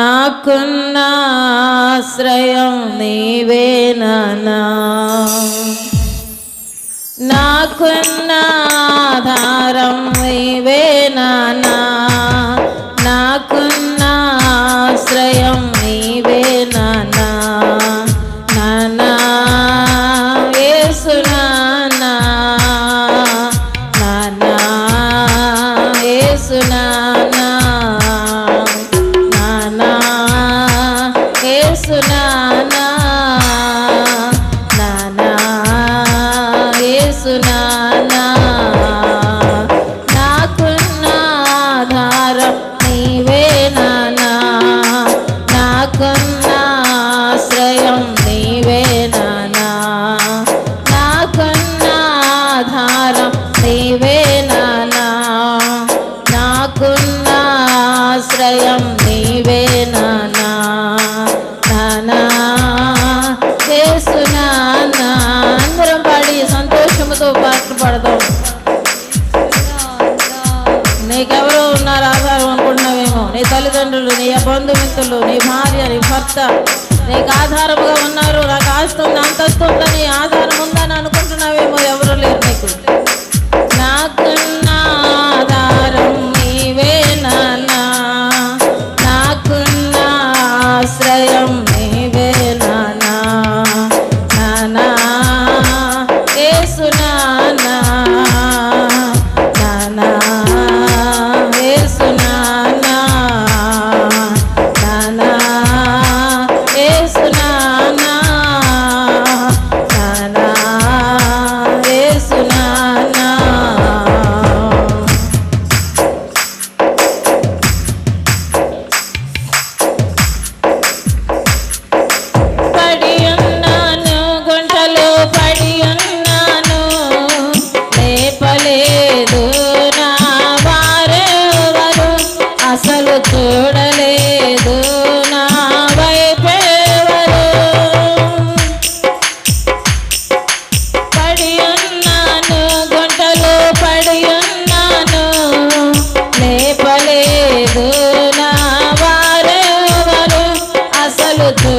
నాకున్నాశ్రయం నీవేనా నాకున్నాధారం నీవేనా कृष्णा తల్లిదండ్రులు నీ బంధుమిత్రులు నీ భార్య నీ భర్త. నీకు ఆధారముగా ఉన్నారు నాకు ఆస్తి ఉంది అంతస్తు ఆధారం ఉందని అనుకుంటున్నావేమో ఎవరు లేరు నీకు. నాకన్నా లేదు నా వారెవరు అసలు తో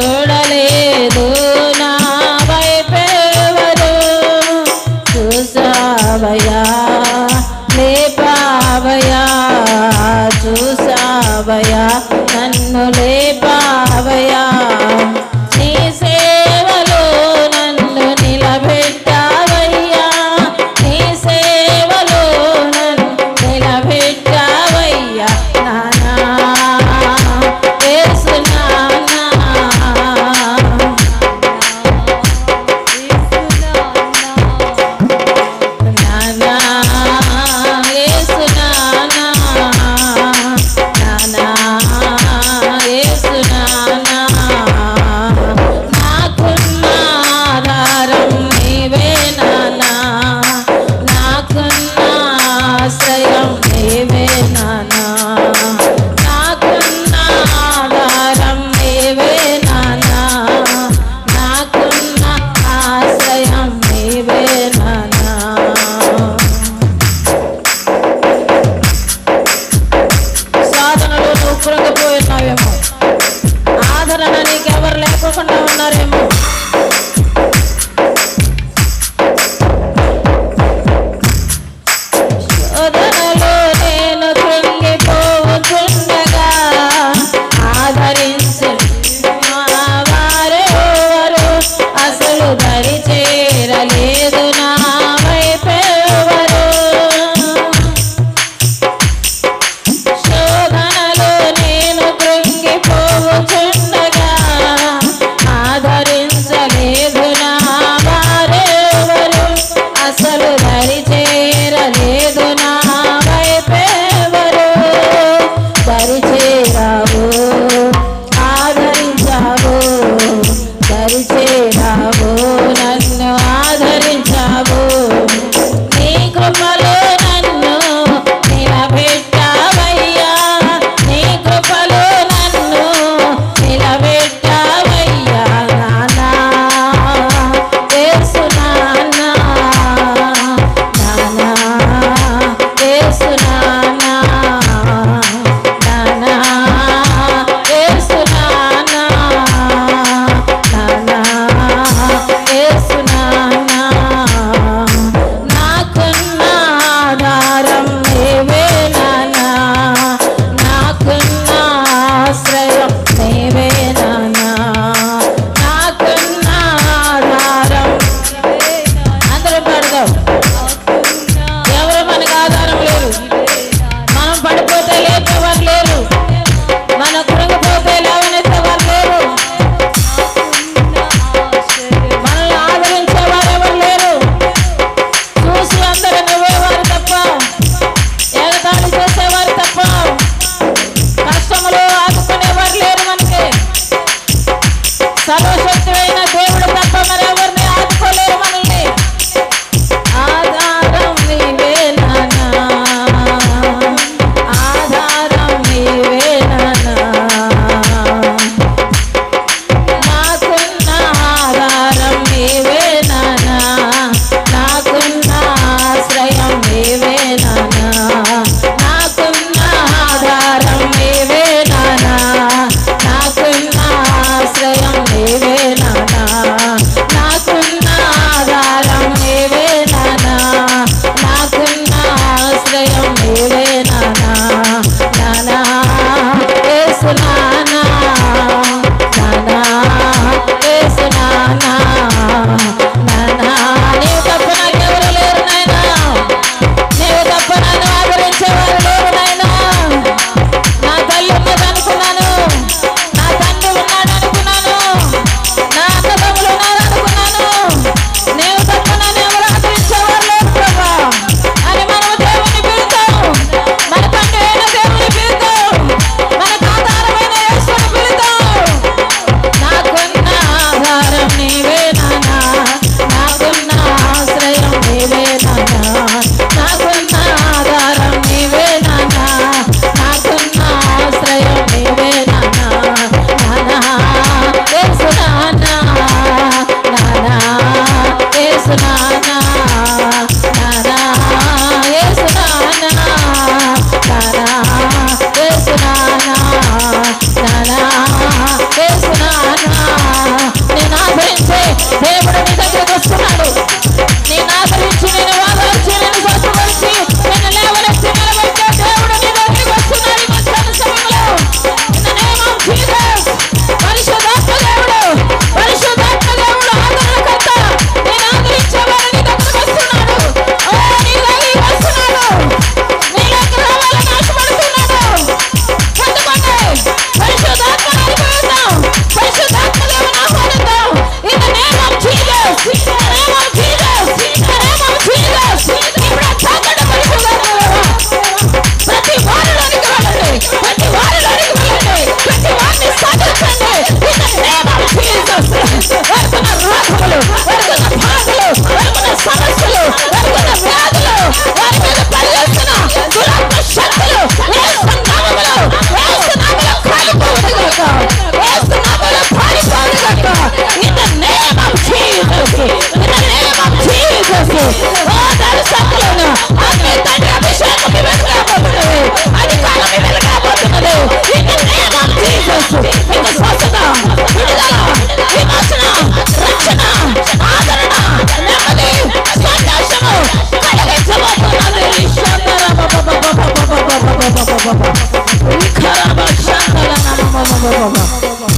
time.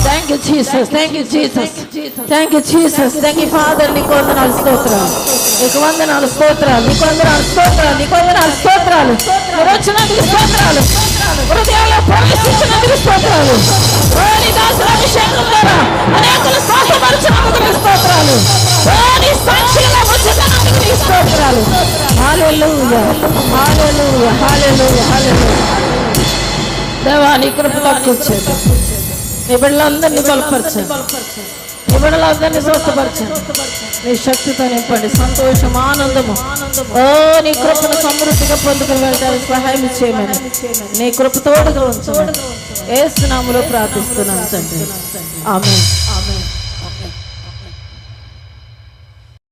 Thank you, Jesus. Thank you, Jesus. Thank you, Jesus. Thank you, Father. నీకు వందనాలు స్తోత్రాలు. నీకు వందనాలు స్తోత్రాలు. నీకు వందనాలు స్తోత్రాలు. నీకు వందనాలు స్తోత్రాలు. వచ్చినందుకు స్తోత్రాలు. రాణి దాసుల అభిషేకం ద్వారా అనేకులు స్వస్థపరిచినందుకు స్తోత్రాలు. రాణి సాక్షిగా వచ్చినందుకు స్తోత్రాలు. హాలెలూయా. హాలెలూయా. హాలెలూయా. హాలెలూయా. దేవా నీ కృప తక్కువచ్చేది నీ బిడ్డలందరినీ బలపరచండి నీ బిడ్డలందరినీ స్వస్థపరచండి నీ శక్తితో నింపండి. సంతోషం ఆనందము. ఓ నీ కృపను సమృద్ధిగా పొందుకుని వెళ్ళడానికి సహాయం చేయమని. నీ కృప తోడుగా ఉంచమని. ఏ స్నాములో ప్రార్థిస్తున్నాను తండ్రి. ఆమె